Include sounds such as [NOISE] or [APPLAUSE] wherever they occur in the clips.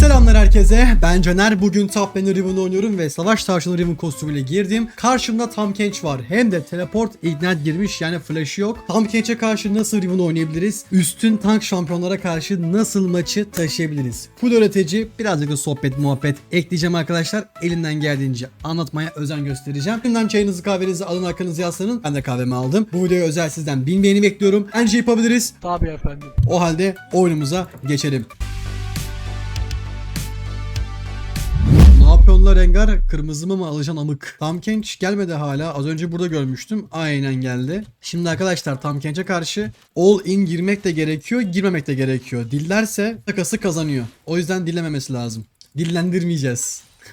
Selamlar herkese. Ben Caner. Bugün Top Laner Riven oynuyorum ve Savaş Tavşanı Riven kostümüyle girdim. Karşımda Tam Kench var. Hem de Teleport Ignite girmiş yani flash yok. Tam Kench'e karşı nasıl Riven oynayabiliriz? Üstün tank şampiyonlara karşı nasıl maçı taşıyabiliriz? Full öğretici, birazcık da sohbet muhabbet ekleyeceğim arkadaşlar. Elimden geldiğince anlatmaya özen göstereceğim. Şimdiden çayınızı kahvenizi alın arkanızı yaslanın. Ben de kahvemi aldım. Bu videoya özel sizden bin beğeni bekliyorum. Bence yapabiliriz. Tabii efendim. O halde oyunumuza geçelim. Ne yapıyorsun Rengar? Kırmızımı mı alacaksın amık? Tam Kench gelmedi hala. Az önce burada görmüştüm. Aynen geldi. Şimdi arkadaşlar Tam Kench'e karşı all in girmek de gerekiyor, girmemek de gerekiyor. Dillerse takası kazanıyor. O yüzden dillememesi lazım. Dillendirmeyeceğiz. [LAUGHS]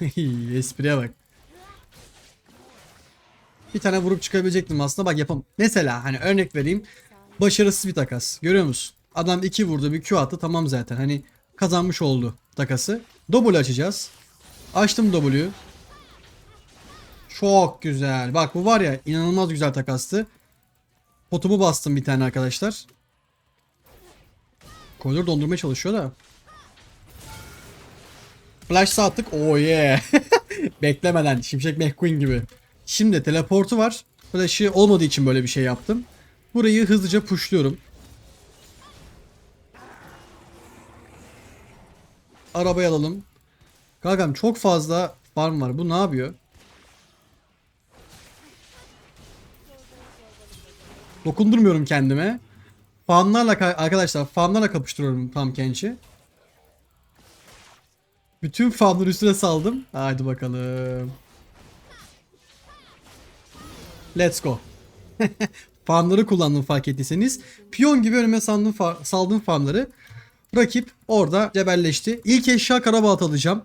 Espriye bak. Bir tane vurup çıkabilecektim aslında. Bak yapam. Mesela hani örnek vereyim. Başarısız bir takas. Görüyor musun? Adam 2 vurdu bir Q attı tamam zaten. Hani kazanmış oldu takası. Double açacağız. Açtım W'yu. Çok güzel. Bak bu var ya inanılmaz güzel takastı. Potumu bastım bir tane arkadaşlar. Koridor dondurmaya çalışıyor da. Flash attık. Oh yeah. [LAUGHS] Beklemeden. Şimşek McQueen gibi. Şimdi teleportu var. Flash'ı olmadığı için böyle bir şey yaptım. Burayı hızlıca pushluyorum. Arabayı alalım. Kankam çok fazla farm var. Bu ne yapıyor? Dokundurmuyorum kendime. Farmlarla ka- arkadaşlar farmlarla kapıştırıyorum tam Kench'i. Bütün farmları üstüne saldım. Haydi bakalım. Let's go. [LAUGHS] farmları kullandım fark ettiyseniz. Piyon gibi önüme sandım fa- saldım farmları. Rakip orada cebelleşti. İlk eşya karabaat alacağım.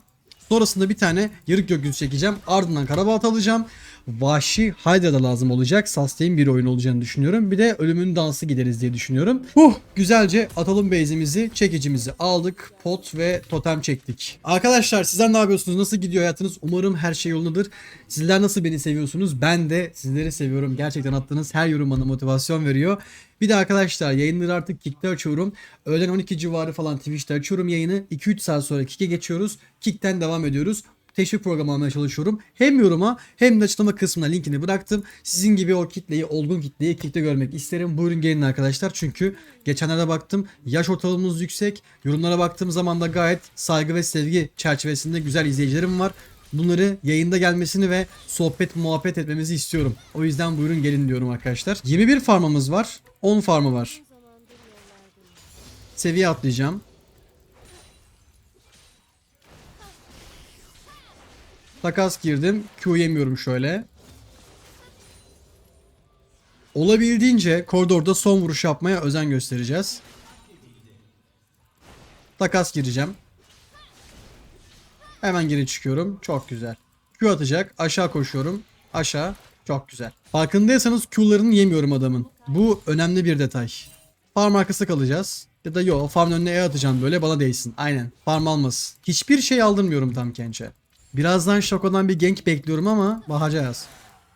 Sonrasında bir tane yarık gökyüzü çekeceğim. Ardından karabaat alacağım. Vahşi Hydra da lazım olacak. Sustain bir oyun olacağını düşünüyorum. Bir de ölümün dansı gideriz diye düşünüyorum. Huh, güzelce atalım base'imizi, çekicimizi aldık. Pot ve totem çektik. Arkadaşlar sizler ne yapıyorsunuz? Nasıl gidiyor hayatınız? Umarım her şey yolundadır. Sizler nasıl beni seviyorsunuz? Ben de sizleri seviyorum. Gerçekten attığınız her yorum bana motivasyon veriyor. Bir de arkadaşlar yayınları artık Kick'te açıyorum. Öğlen 12 civarı falan Twitch'te açıyorum yayını. 2-3 saat sonra Kick'e geçiyoruz. Kick'ten devam ediyoruz. Teşvik programı almaya çalışıyorum. Hem yoruma hem de açıklama kısmına linkini bıraktım. Sizin gibi o kitleyi, olgun kitleyi Kick'te görmek isterim. Buyurun gelin arkadaşlar. Çünkü geçenlerde baktım yaş ortalamamız yüksek. Yorumlara baktığım zaman da gayet saygı ve sevgi çerçevesinde güzel izleyicilerim var. Bunları yayında gelmesini ve sohbet muhabbet etmemizi istiyorum. O yüzden buyurun gelin diyorum arkadaşlar. 21 farmımız var. 10 farmı var. Seviye atlayacağım. Takas girdim. Q yemiyorum şöyle. Olabildiğince koridorda son vuruş yapmaya özen göstereceğiz. Takas gireceğim. Hemen geri çıkıyorum. Çok güzel. Q atacak. Aşağı koşuyorum. Aşağı. Çok güzel. Farkındaysanız Q'larını yemiyorum adamın. Bu önemli bir detay. Farm arkası kalacağız. Ya da yo farm önüne E atacağım böyle bana değsin. Aynen. Farm almasın. Hiçbir şey aldırmıyorum tam Kench'e. Birazdan Şoko'dan bir gank bekliyorum ama bakacağız.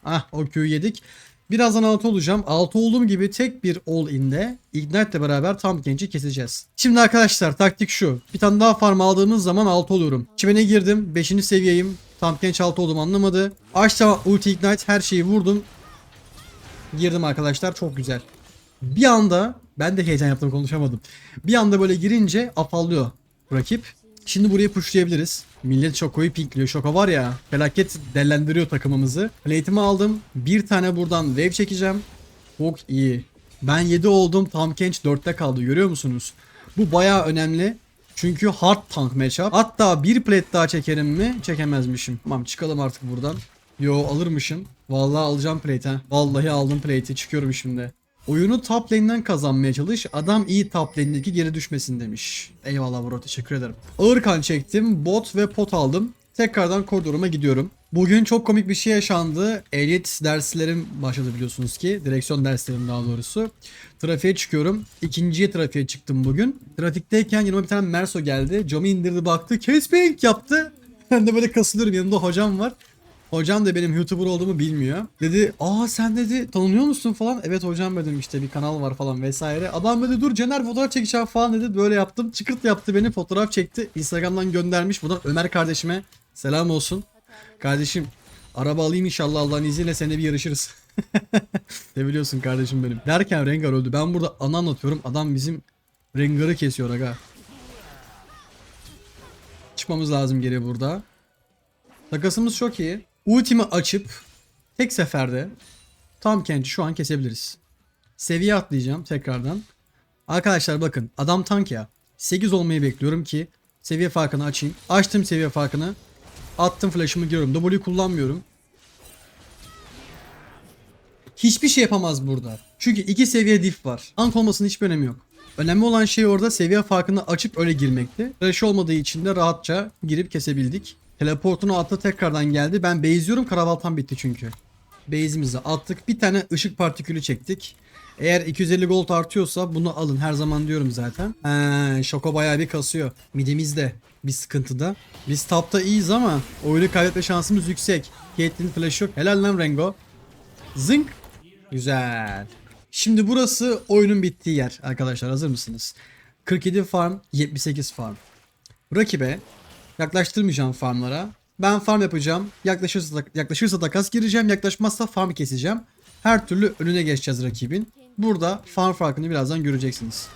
Ah o Q'yu yedik. Birazdan altı olacağım. Altı olduğum gibi tek bir all in'de Ignite ile beraber tam genci keseceğiz. Şimdi arkadaşlar taktik şu. Bir tane daha farm aldığımız zaman altı oluyorum. Çimene girdim. 5. seviyeyim. Tam genç altı oldum anlamadı. Açtım ulti Ignite her şeyi vurdum. Girdim arkadaşlar çok güzel. Bir anda ben de heyecan yaptım konuşamadım. Bir anda böyle girince afallıyor rakip. Şimdi burayı pushlayabiliriz. Millet Şoko'yu pinkliyor. Şoko var ya felaket dellendiriyor takımımızı. Plate'imi aldım. Bir tane buradan wave çekeceğim. Çok iyi. Ben 7 oldum. Tam Kench 4'te kaldı. Görüyor musunuz? Bu baya önemli. Çünkü hard tank matchup. Hatta bir plate daha çekerim mi? Çekemezmişim. Tamam çıkalım artık buradan. Yo alırmışım. Vallahi alacağım plate ha. Vallahi aldım plate'i. Çıkıyorum şimdi. Oyunu top lane'den kazanmaya çalış. Adam iyi top lane'deki geri düşmesin demiş. Eyvallah bro teşekkür ederim. Ağır kan çektim. Bot ve pot aldım. Tekrardan koridoruma gidiyorum. Bugün çok komik bir şey yaşandı. Ehliyet derslerim başladı biliyorsunuz ki. Direksiyon derslerim daha doğrusu. Trafiğe çıkıyorum. İkinciye trafiğe çıktım bugün. Trafikteyken yanıma bir tane Merso geldi. Camı indirdi baktı. Kesmek yaptı. Ben de böyle kasılıyorum. Yanımda hocam var. Hocam da benim YouTuber olduğumu bilmiyor. Dedi aa sen dedi tanınıyor musun falan. Evet hocam dedim işte bir kanal var falan vesaire. Adam dedi dur Caner fotoğraf çekeceğim falan dedi. Böyle yaptım. Çıkırt yaptı beni fotoğraf çekti. Instagram'dan göndermiş. Buradan Ömer kardeşime selam olsun. Kardeşim araba alayım inşallah Allah'ın izniyle seninle bir yarışırız. [LAUGHS] Seviliyorsun kardeşim benim. Derken Rengar öldü. Ben burada ana anlatıyorum. Adam bizim Rengar'ı kesiyor aga. Çıkmamız lazım geri burada. Takasımız çok iyi. Ultimi açıp tek seferde tam kenci şu an kesebiliriz. Seviye atlayacağım tekrardan. Arkadaşlar bakın adam tank ya. 8 olmayı bekliyorum ki seviye farkını açayım. Açtım seviye farkını. Attım flash'ımı giriyorum. W kullanmıyorum. Hiçbir şey yapamaz burada. Çünkü iki seviye diff var. Tank olmasının hiçbir önemi yok. Önemli olan şey orada seviye farkını açıp öyle girmekti. Flash olmadığı için de rahatça girip kesebildik. Teleportunu attı tekrardan geldi. Ben base'liyorum karavaltan bitti çünkü. Base'imizi attık. Bir tane ışık partikülü çektik. Eğer 250 gold artıyorsa bunu alın. Her zaman diyorum zaten. He, Şoko bayağı bir kasıyor. Midimizde bir sıkıntıda. Biz tapta iyiyiz ama oyunu kaybetme şansımız yüksek. Caitlyn flash yok. Helal lan Rengo. Zınk. Güzel. Şimdi burası oyunun bittiği yer arkadaşlar hazır mısınız? 47 farm 78 farm. Rakibe yaklaştırmayacağım farmlara. Ben farm yapacağım. Yaklaşırsa, yaklaşırsa takas gireceğim. Yaklaşmazsa farm keseceğim. Her türlü önüne geçeceğiz rakibin. Burada farm farkını birazdan göreceksiniz.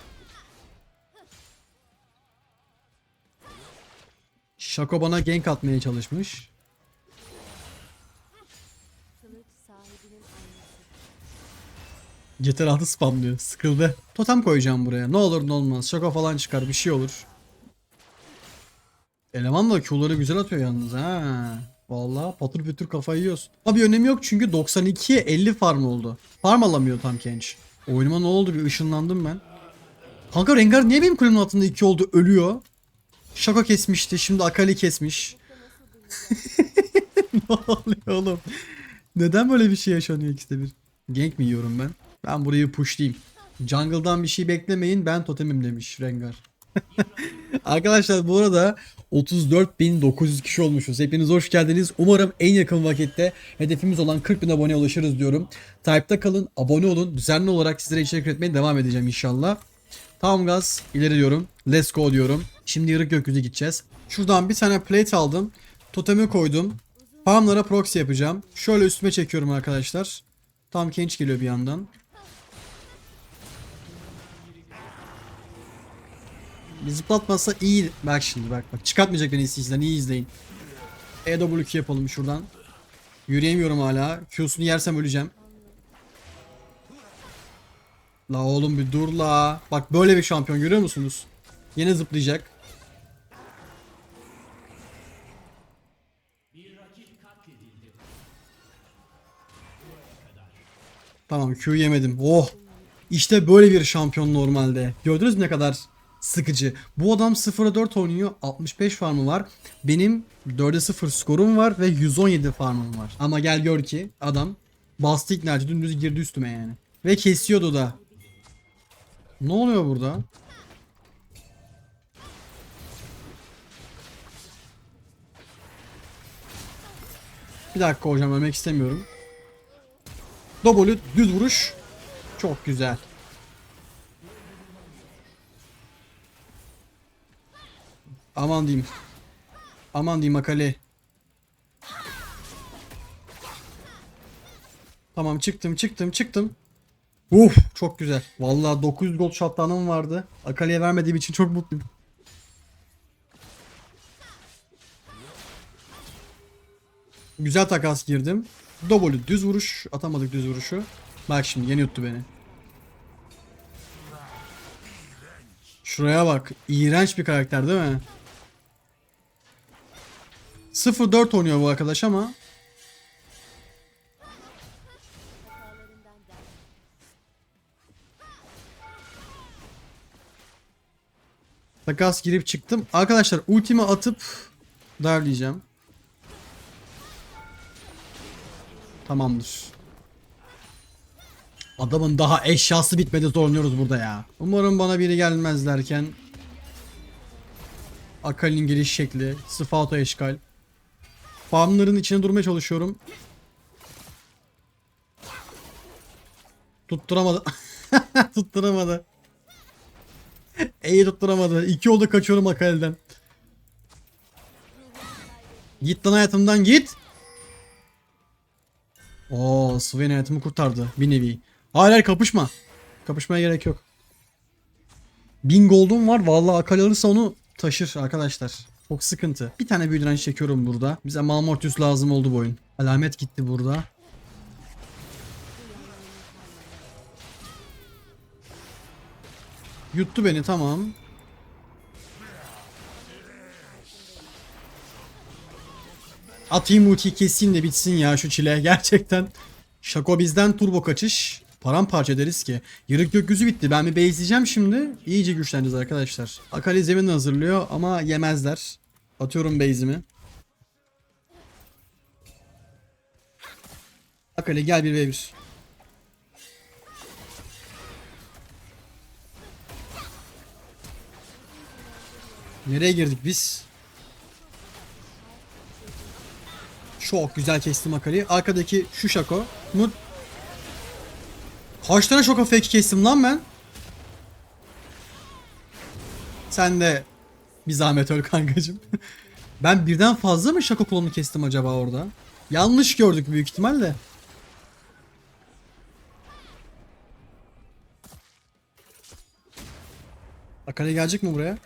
Şako bana gank atmaya çalışmış. Yeter altı spamlıyor. Sıkıldı. Totem koyacağım buraya. Ne olur ne olmaz. Şaka falan çıkar. Bir şey olur. Eleman da Q'ları güzel atıyor yalnız ha. Vallahi patır pütür kafayı yiyoruz. Abi önemi yok çünkü 92'ye 50 farm oldu. Farm alamıyor tam genç. Oyunuma ne oldu bir ışınlandım ben. Kanka Rengar niye benim kulemin altında 2 oldu ölüyor? Şaka kesmişti şimdi Akali kesmiş. [LAUGHS] ne oluyor oğlum? Neden böyle bir şey yaşanıyor ikide bir? Gank mi yiyorum ben? Ben burayı pushlayayım. Jungle'dan bir şey beklemeyin ben totemim demiş Rengar. [LAUGHS] Arkadaşlar bu arada 34.900 kişi olmuşuz. Hepiniz hoş geldiniz. Umarım en yakın vakitte hedefimiz olan 40.000 aboneye ulaşırız diyorum. Type'da kalın, abone olun. Düzenli olarak sizlere içerik üretmeye devam edeceğim inşallah. Tam gaz ileri diyorum. Let's go diyorum. Şimdi yarık gökyüzü gideceğiz. Şuradan bir tane plate aldım. Totemi koydum. Farmlara proxy yapacağım. Şöyle üstüme çekiyorum arkadaşlar. Tam genç geliyor bir yandan. Bir zıplatmasa iyi. Bak şimdi bak bak. Çıkartmayacak beni isteyiciler. İyi izleyin. EW2 yapalım şuradan. Yürüyemiyorum hala. Q'sunu yersem öleceğim. La oğlum bir dur la. Bak böyle bir şampiyon görüyor musunuz? Yine zıplayacak. Tamam Q yemedim. Oh. İşte böyle bir şampiyon normalde. Gördünüz mü ne kadar sıkıcı. Bu adam 0'a 4 oynuyor. 65 farmı var. Benim 4'e 0 skorum var ve 117 farmım var. Ama gel gör ki adam bastı iknacı dümdüz girdi üstüme yani. Ve kesiyordu da. Ne oluyor burada? Bir dakika hocam ölmek istemiyorum. W düz vuruş. Çok güzel. Aman diyeyim. Aman diyeyim Akali. Tamam çıktım çıktım çıktım. Uf çok güzel. Vallahi 900 gold shotdown'ım vardı. Akali'ye vermediğim için çok mutluyum. Güzel takas girdim. W düz vuruş. Atamadık düz vuruşu. Bak şimdi yeni yuttu beni. Şuraya bak. İğrenç bir karakter değil mi? 0-4 oynuyor bu arkadaş ama takas girip çıktım. Arkadaşlar ultimi atıp darlayacağım. Tamamdır. Adamın daha eşyası bitmedi zorluyoruz burada ya. Umarım bana biri gelmez derken Akali'nin geliş şekli, Sıfato eşkal. Farmların içine durmaya çalışıyorum. Tutturamadı. [LAUGHS] tutturamadı. İyi tutturamadı. İki oldu kaçıyorum Akali'den. Git lan hayatımdan git. Oo, Swain hayatımı kurtardı bir nevi. Hayır hayır kapışma. Kapışmaya gerek yok. 1000 gold'um var. Vallahi Akali alırsa onu taşır arkadaşlar. Çok sıkıntı. Bir tane büyü direnç çekiyorum burada. Bize Malmortius lazım oldu bu oyun. Alamet gitti burada. Yuttu beni tamam. Atayım ultiyi keseyim de bitsin ya şu çile gerçekten. Şako bizden turbo kaçış. Paramparça ederiz ki. Yarık gökyüzü bitti. Ben bir base'leyeceğim şimdi. İyice güçleneceğiz arkadaşlar. Akali zemin hazırlıyor ama yemezler. Atıyorum base'imi. Akali gel bir v 1 Nereye girdik biz? Çok güzel kestim Akali. Arkadaki şu Şako. Mut. Kaç tane Şoko fake kestim lan ben? Sen de bir zahmet öl kankacım. [LAUGHS] ben birden fazla mı Şako kolunu kestim acaba orada? Yanlış gördük büyük ihtimalle. Akali gelecek mi buraya?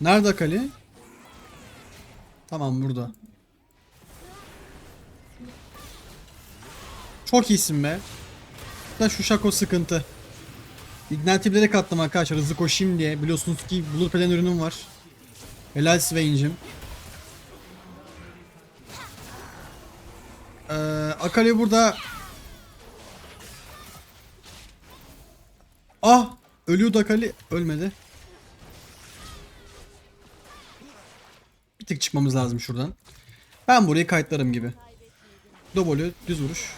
Nerede Akali? Tamam burada. Çok iyisin be. Da şu şako sıkıntı. Ignite bilerek attım arkadaşlar hızlı koşayım diye. Biliyorsunuz ki Blue Plan ürünüm var. Helal Swain'cim. Ee, Akali burada. Ah! Ölüyordu Akali. Ölmedi. tek çıkmamız lazım şuradan. Ben burayı kayıtlarım gibi. W düz vuruş.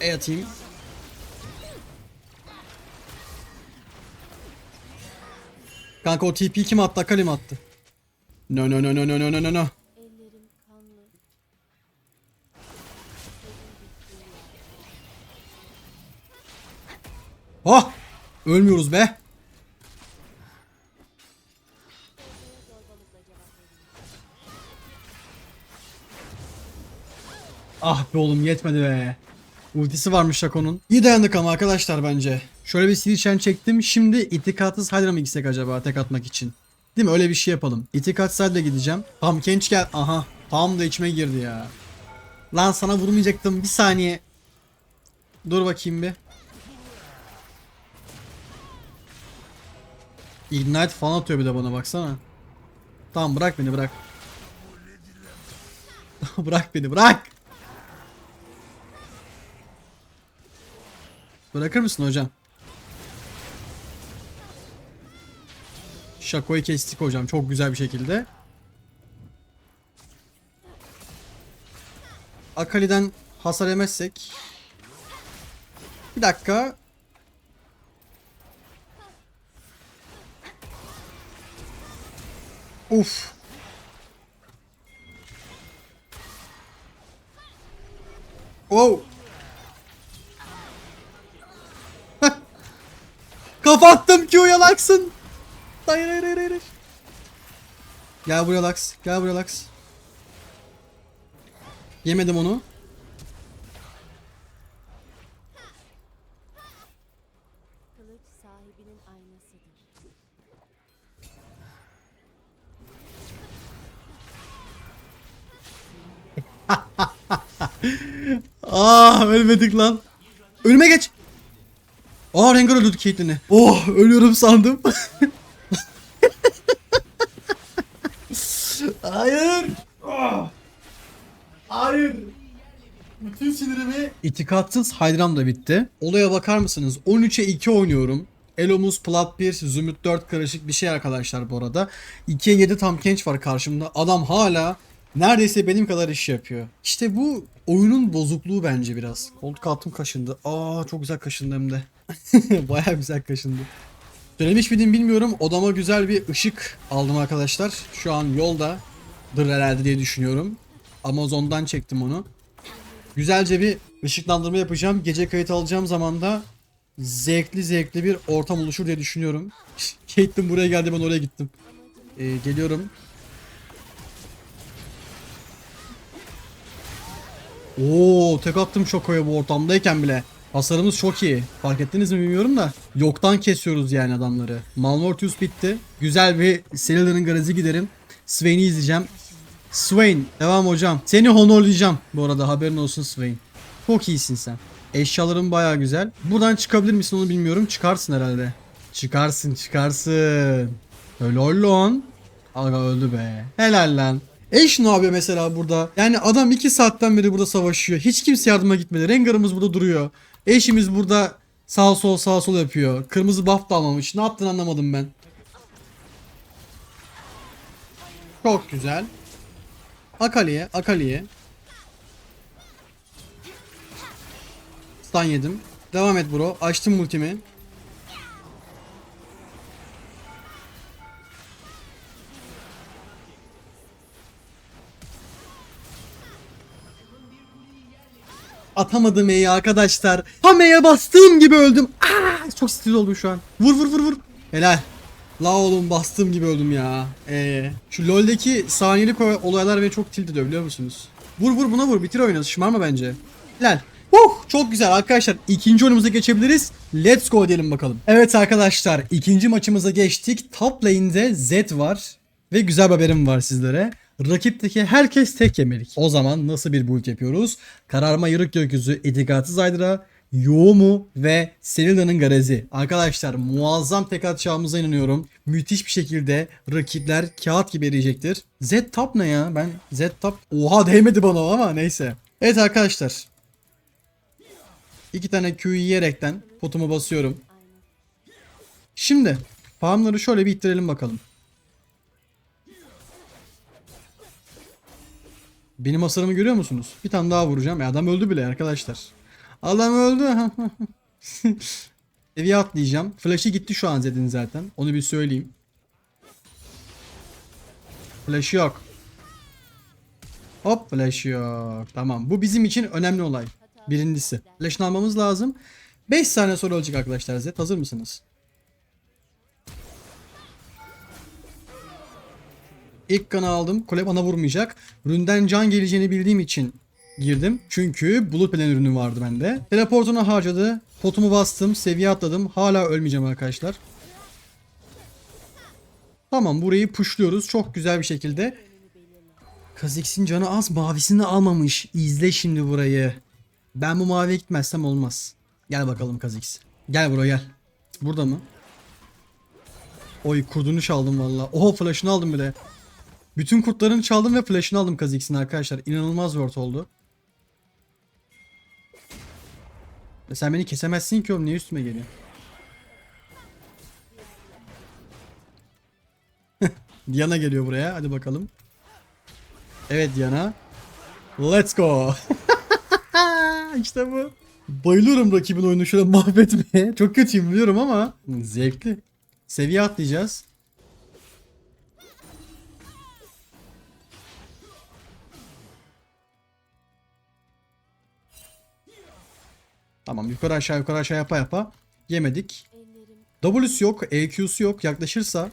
E atayım. Kanka o TP kim attı? Akali mi attı? No no no no no no no no. Oh! Ölmüyoruz be. Ah be oğlum yetmedi be. Ultisi varmış Shaco'nun. İyi dayandık ama arkadaşlar bence. Şöyle bir Silichen çektim. Şimdi itikatsız Hydra mı gitsek acaba tek atmak için? Değil mi? Öyle bir şey yapalım. İtikat Side'le gideceğim. Tam genç gel. Aha. Tam da içime girdi ya. Lan sana vurmayacaktım. Bir saniye. Dur bakayım bir. Ignite falan atıyor bir de bana baksana. Tamam bırak beni bırak. [LAUGHS] bırak beni bırak. Bırakır mısın hocam? Şakoyu kestik hocam çok güzel bir şekilde. Akali'den hasar yemezsek. Bir dakika. Uf. Wow. Kapattım Q'ya Lux'ın. Hayır hayır hayır hayır. Gel buraya Lux. Gel buraya Lux. Yemedim onu. Aa [LAUGHS] ölmedik lan. Ölüme geç. Aa Rengar öldürdü Caitlyn'i. Oh ölüyorum sandım. Hayır. Ah. Hayır. Bütün sinirimi... İtikatsız Hydram da bitti. Olaya bakar mısınız? 13'e 2 oynuyorum. Elomuz plat 1, Zümrüt 4 karışık bir şey arkadaşlar bu arada. 2'ye 7 tam genç var karşımda. Adam hala Neredeyse benim kadar iş yapıyor. İşte bu oyunun bozukluğu bence biraz. Koltuk altım kaşındı. Aa çok güzel kaşındı hem de. [LAUGHS] Baya güzel kaşındı. Söylemiş miydim bilmiyorum. Odama güzel bir ışık aldım arkadaşlar. Şu an yolda. Dır herhalde diye düşünüyorum. Amazon'dan çektim onu. Güzelce bir ışıklandırma yapacağım. Gece kayıt alacağım zaman da zevkli zevkli bir ortam oluşur diye düşünüyorum. [LAUGHS] Caitlyn buraya geldi ben oraya gittim. Ee, geliyorum. Oo tek attım şokoya bu ortamdayken bile. Hasarımız çok iyi. Fark ettiniz mi bilmiyorum da. Yoktan kesiyoruz yani adamları. Malmortius bitti. Güzel bir Celia'nın garezi giderim. Swain'i izleyeceğim. Swain devam hocam. Seni honorlayacağım bu arada haberin olsun Swain. Çok iyisin sen. Eşyaların baya güzel. Buradan çıkabilir misin onu bilmiyorum. Çıkarsın herhalde. Çıkarsın çıkarsın. Helal lan. Aga öldü be. Helal lan. Eş ne yapıyor mesela burada? Yani adam 2 saatten beri burada savaşıyor. Hiç kimse yardıma gitmedi. Rengar'ımız burada duruyor. Eşimiz burada sağ sol sağ sol yapıyor. Kırmızı buff da almamış. Ne yaptın anlamadım ben. Çok güzel. Akali'ye, Akali'ye. Stun yedim. Devam et bro. Açtım ultimi. Atamadım E'yi arkadaşlar. Tam E'ye bastığım gibi öldüm. Aa, çok stres oldum şu an. Vur vur vur vur. Helal. La oğlum bastığım gibi öldüm ya. Ee, şu LoL'deki saniyelik olaylar beni çok tilt ediyor biliyor musunuz? Vur vur buna vur bitir oyunu şımarma bence. Helal. Uh, çok güzel arkadaşlar. İkinci oyunumuza geçebiliriz. Let's go diyelim bakalım. Evet arkadaşlar ikinci maçımıza geçtik. Top lane'de Zed var. Ve güzel bir haberim var sizlere. Rakipteki herkes tek yemelik. O zaman nasıl bir build yapıyoruz? Kararma Yırık Gökyüzü, Edikatsız Aydra, Yoğumu ve Selinda'nın Garezi. Arkadaşlar muazzam tek atacağımıza inanıyorum. Müthiş bir şekilde rakipler kağıt gibi eriyecektir. Z top ne ya? Ben Z top... Oha değmedi bana ama neyse. Evet arkadaşlar. İki tane Q yiyerekten potumu basıyorum. Şimdi farmları şöyle bir ittirelim bakalım. Benim hasarımı görüyor musunuz? Bir tane daha vuracağım. E adam öldü bile arkadaşlar. Adam öldü. [LAUGHS] Seviye atlayacağım. Flash'ı gitti şu an Zed'in zaten. Onu bir söyleyeyim. Flash yok. Hop flash yok. Tamam. Bu bizim için önemli olay. Birincisi. Flash'ını almamız lazım. 5 saniye sonra ölecek arkadaşlar Zed. Hazır mısınız? İlk kanı aldım. Kule bana vurmayacak. Ründen can geleceğini bildiğim için girdim. Çünkü bulut plan ürünü vardı bende. Teleportunu harcadı. Potumu bastım. Seviye atladım. Hala ölmeyeceğim arkadaşlar. Tamam burayı pushluyoruz. Çok güzel bir şekilde. Kha'Zix'in canı az. Mavisini almamış. İzle şimdi burayı. Ben bu maviye gitmezsem olmaz. Gel bakalım Kha'Zix. Gel buraya gel. Burada mı? Oy kurdunu çaldım valla. Oho flash'ını aldım bile. Bütün kurtlarını çaldım ve flash'ını aldım Kha'Zix'in arkadaşlar. İnanılmaz word oldu. E sen beni kesemezsin ki oğlum niye üstüme geliyor? [LAUGHS] Diana geliyor buraya. Hadi bakalım. Evet Diana. Let's go. [LAUGHS] işte bu. Bayılıyorum rakibin oyunu şöyle mahvetmeye. Çok kötüyüm biliyorum ama zevkli. Seviye atlayacağız. Tamam yukarı aşağı yukarı aşağı yapa yapa yemedik. W'su yok, EQ'su yok. Yaklaşırsa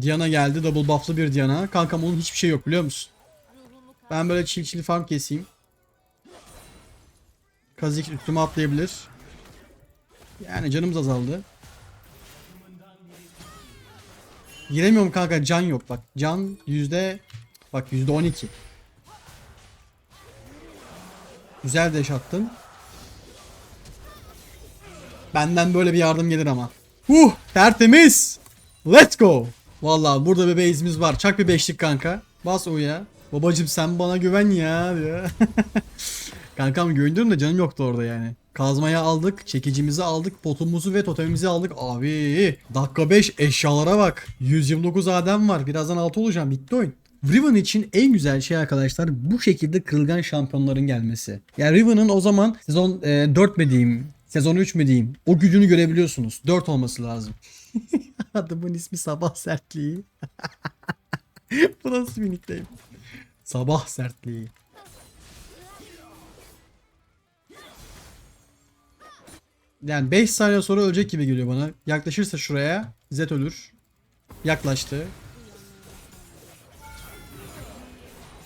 Diana geldi. Double buff'lı bir Diana. Kankam onun hiçbir şey yok biliyor musun? Ben böyle çil çil farm keseyim. Kazik üstüme atlayabilir. Yani canımız azaldı. Giremiyorum kanka can yok bak. Can yüzde bak yüzde 12. Güzel deş attın. Benden böyle bir yardım gelir ama. Huh tertemiz. Let's go. Vallahi burada bir base'imiz var. Çak bir beşlik kanka. Bas U'ya. Babacım sen bana güven ya. [LAUGHS] Kankam gönderiyorum da canım yoktu orada yani. Kazmaya aldık, çekicimizi aldık, potumuzu ve totemimizi aldık. Abi dakika 5 eşyalara bak. 129 adem var. Birazdan 6 olacağım. Bitti oyun. Riven için en güzel şey arkadaşlar bu şekilde kırılgan şampiyonların gelmesi. Yani Riven'ın o zaman sezon e, 4 mi diyeyim, sezon 3 mü diyeyim o gücünü görebiliyorsunuz. 4 olması lazım. [LAUGHS] Adamın ismi Sabah Sertliği. [LAUGHS] bu nasıl bir nickname? Sabah Sertliği. Yani 5 saniye sonra ölecek gibi geliyor bana. Yaklaşırsa şuraya Z ölür. Yaklaştı.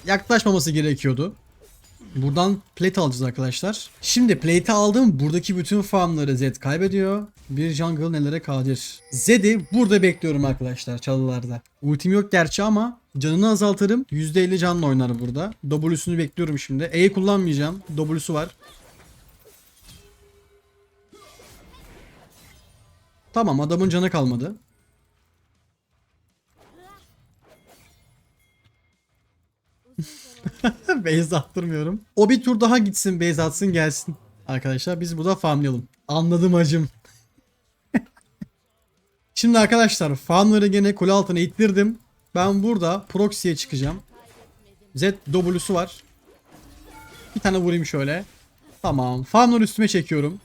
Yaklaşmaması gerekiyordu. Buradan plate alacağız arkadaşlar. Şimdi plate aldım. Buradaki bütün farmları Z kaybediyor. Bir jungle nelere kadir. Zed'i burada bekliyorum arkadaşlar çalılarda. Ultim yok gerçi ama canını azaltırım. %50 canla oynar burada. W'sünü bekliyorum şimdi. E'yi kullanmayacağım. W'su var. Tamam adamın canı kalmadı. [LAUGHS] base attırmıyorum. O bir tur daha gitsin base atsın gelsin. Arkadaşlar biz burada farmlayalım. Anladım acım. [LAUGHS] Şimdi arkadaşlar farmları gene kule altına ittirdim. Ben burada proxy'ye çıkacağım. Z W'su var. Bir tane vurayım şöyle. Tamam. Farmları üstüme çekiyorum.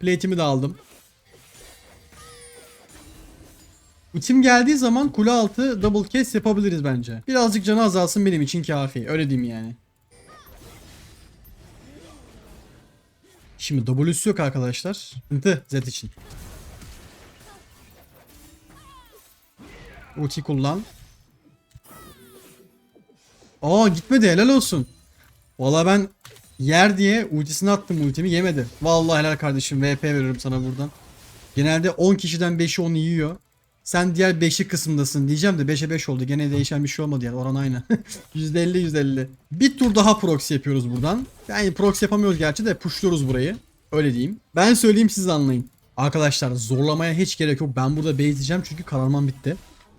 Plate'imi de aldım. Ultim geldiği zaman kule altı double case yapabiliriz bence. Birazcık canı azalsın benim için kafi. Öyle diyeyim yani. Şimdi W'su yok arkadaşlar. Sıkıntı Z için. Ulti kullan. Aa gitmedi helal olsun. Valla ben yer diye ultisini attım ultimi yemedi. Vallahi helal kardeşim VP veriyorum sana buradan. Genelde 10 kişiden 5'i onu yiyor. Sen diğer 5'li kısımdasın diyeceğim de 5'e 5 oldu. Gene değişen bir şey olmadı yani oran aynı. [LAUGHS] %50 %50. Bir tur daha proxy yapıyoruz buradan. Yani proxy yapamıyoruz gerçi de pushluyoruz burayı. Öyle diyeyim. Ben söyleyeyim siz anlayın. Arkadaşlar zorlamaya hiç gerek yok. Ben burada base çünkü kararmam bitti.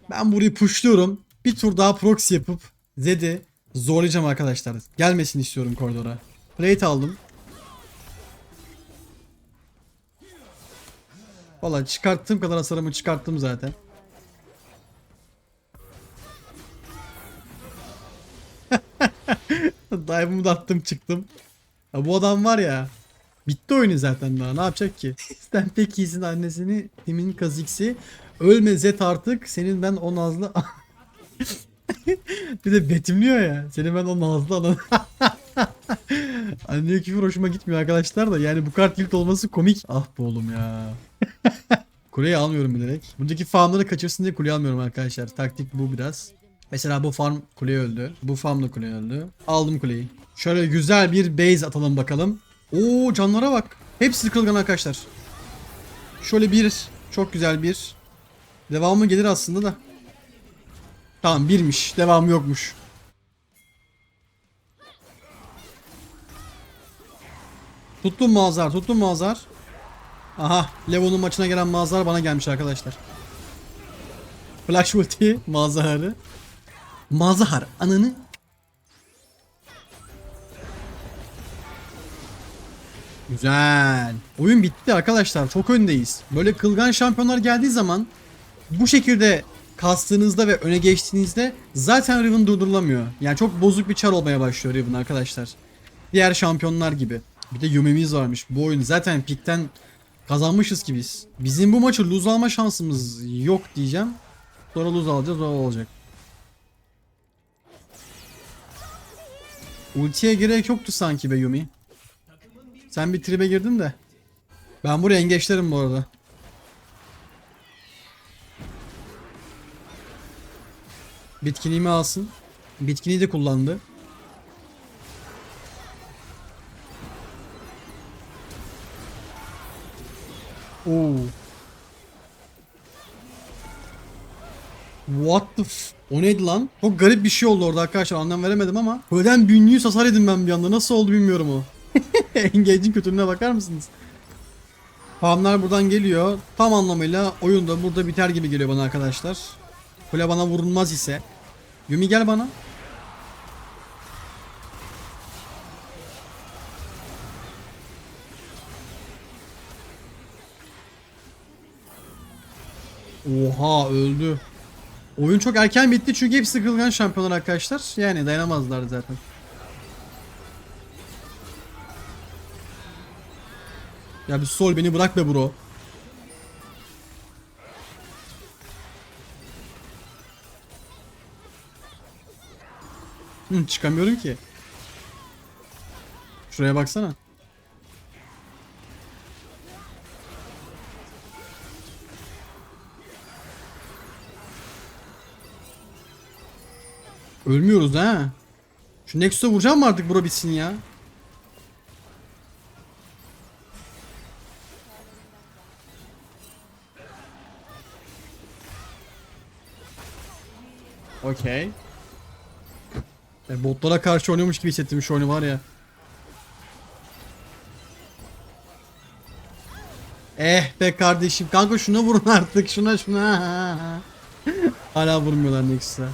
Ben burayı pushluyorum. Bir tur daha proxy yapıp Zed'i zorlayacağım arkadaşlar. Gelmesini istiyorum koridora. Plate aldım. Valla çıkarttığım kadar hasarımı çıkarttım zaten. [LAUGHS] Dive'ımı da attım çıktım. Ya bu adam var ya. Bitti oyunu zaten daha ne yapacak ki? Sen pek iyisin annesini Timin kaziksi. Ölme Zet artık senin ben o nazlı [LAUGHS] Bir de betimliyor ya. Senin ben o nazlı anan. [LAUGHS] [LAUGHS] Anne küfür hoşuma gitmiyor arkadaşlar da yani bu kart tilt olması komik. Ah be oğlum ya. [LAUGHS] Kuleyi almıyorum bilerek. Buradaki farmları kaçırsın diye kuleyi almıyorum arkadaşlar. Taktik bu biraz. Mesela bu farm kuleye öldü. Bu farm da kuleye öldü. Aldım kuleyi. Şöyle güzel bir base atalım bakalım. Oo canlara bak. Hepsi kırılgan arkadaşlar. Şöyle bir. Çok güzel bir. Devamı gelir aslında da. Tamam birmiş. Devamı yokmuş. Tuttum Mazhar. Tuttum Mazhar. Aha. Levo'nun maçına gelen Mazhar bana gelmiş arkadaşlar. Flash ulti Mazhar'ı. Mazhar ananı. Güzel. Oyun bitti arkadaşlar. Çok öndeyiz. Böyle kılgan şampiyonlar geldiği zaman bu şekilde kastığınızda ve öne geçtiğinizde zaten Riven durdurulamıyor. Yani çok bozuk bir çar olmaya başlıyor Riven arkadaşlar. Diğer şampiyonlar gibi. Bir de Yumi'miz varmış. Bu oyun zaten pikten kazanmışız ki biz. Bizim bu maçı lose alma şansımız yok diyeceğim. Sonra lose alacağız o olacak. Ultiye gerek yoktu sanki be Yumi. Sen bir tribe girdin de. Ben buraya engeçlerim bu arada. Bitkinliğimi alsın. Bitkiniyi de kullandı. Oo. What the f... O neydi lan? Çok garip bir şey oldu orada arkadaşlar anlam veremedim ama. Öden 1100 hasar yedim ben bir anda. Nasıl oldu bilmiyorum o. [LAUGHS] Engage'in kötülüğüne bakar mısınız? Farmlar buradan geliyor. Tam anlamıyla oyunda burada biter gibi geliyor bana arkadaşlar. Kule bana vurulmaz ise. Yumi gel bana. Oha öldü. Oyun çok erken bitti çünkü hepsi kırılgan şampiyonlar arkadaşlar. Yani dayanamazlar zaten. Ya bir sol beni bırak be bro. Hı, çıkamıyorum ki. Şuraya baksana. Ölmüyoruz ha. Şu Nexus'a vuracağım mı artık bura bitsin ya? Okey. E, botlara karşı oynuyormuş gibi hissettim şu oyunu var ya. Eh be kardeşim kanka şuna vurun [LAUGHS] artık şuna şuna. [LAUGHS] Hala vurmuyorlar Nexus'a.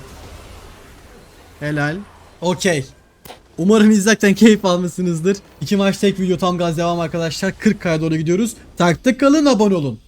Helal. Okey. Umarım izlerken keyif almışsınızdır. İki maç tek video tam gaz devam arkadaşlar. 40K'ya doğru gidiyoruz. Takipte kalın abone olun.